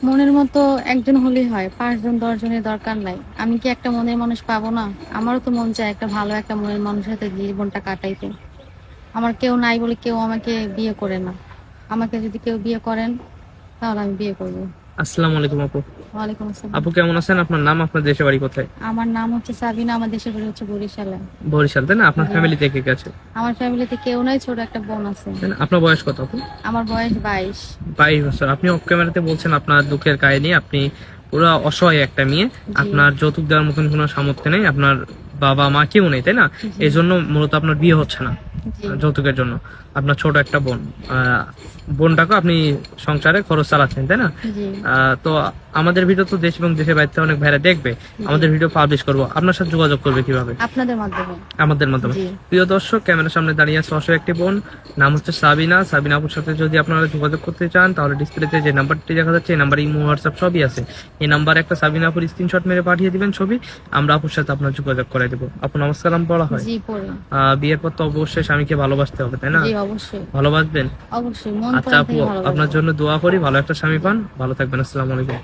মনের মতো একজন হলেই হয়, পাঁচজন, দশজনের দরকার নাই। আমি কি একটা মনের মানুষ পাবো না? আমারও তো মন চায় একটা ভালো একটা মনের মানুষের সাথে জীবনটা কাটাইতে। আমার কেউ নাই বলে কেউ আমাকে বিয়ে করে না। আমাকে যদি কেউ বিয়ে করেন, তাহলে আমি বিয়ে করব। আসসালামু আলাইকুম আপু। ওয়ালাইকুম আসসালাম। আপু কেমন আছেন? আপনার নাম আপনার দেশের বাড়ি কোথায়? আমার নাম হচ্ছে সাবিনা আমার দেশের বাড়ি হচ্ছে বরিশালে। বরিশাল তাই না? আপনার হ্যাঁ। ফ্যামিলিতে কে কে আছে? আমার ফ্যামিলিতে কেউ নাই ছোট একটা বোন আছে। আপনার বয়স কত আপু? আমার বয়স বাইশ। বাইশ বছর। আপনি অফ ক্যামেরাতে বলছেন আপনার দুঃখের কাহিনী আপনি পুরো অসহায় একটা মেয়ে। আপনার যৌতুক দেওয়ার মতন কোনো সামর্থ্য নেই আপনার বাবা মা কেউ নেই তাই না? এই জন্য মূলত আপনার বিয়ে হচ্ছে না যৌতুকের জন্য। আপনার ছোট একটা বোন আহ, বোনটাকে আপনি সংসারে খরচ চালাচ্ছেন তাই না? তো আমাদের ভিডিও তো দেশ এবং দেশের বাইরে অনেক ভাইরা দেখবে। আমাদের ভিডিও পাবলিশ করব। আপনার সাথে যোগাযোগ করবে কীভাবে? আপনাদের মাধ্যমে। আমাদের মাধ্যমে। প্রিয় দর্শক ক্যামেরার সামনে দাঁড়িয়ে আছে অসহায় একটি বোন। নাম হচ্ছে সাবিনা। সাবিনা আপুর সাথে যদি আপনারা যোগাযোগ করতে চান তাহলে ডিসপ্লেতে যে নাম্বারটি দেখা যাচ্ছে এই নাম্বার ইমো হোয়াটসঅ্যাপ সবই আছে। এই নাম্বার একটা সাবিনা আপুর স্ক্রিনশট মেরে পাঠিয়ে দিবেন ছবি। আমরা আপুর সাথে আপনার যোগাযোগ করে দেবো। আপু নমস্কার বলা হয়? আহ, বিয়ের পর তো অবশ্যই স্বামীকে ভালোবাসতে হবে তাই না? অবশ্যই। ভালোবাসবেন? অবশ্যই। আচ্ছা আপু আপনার জন্য দোয়া করি ভালো একটা স্বামী পান। ভালো থাকবেন আসসালামু আলাইকুম।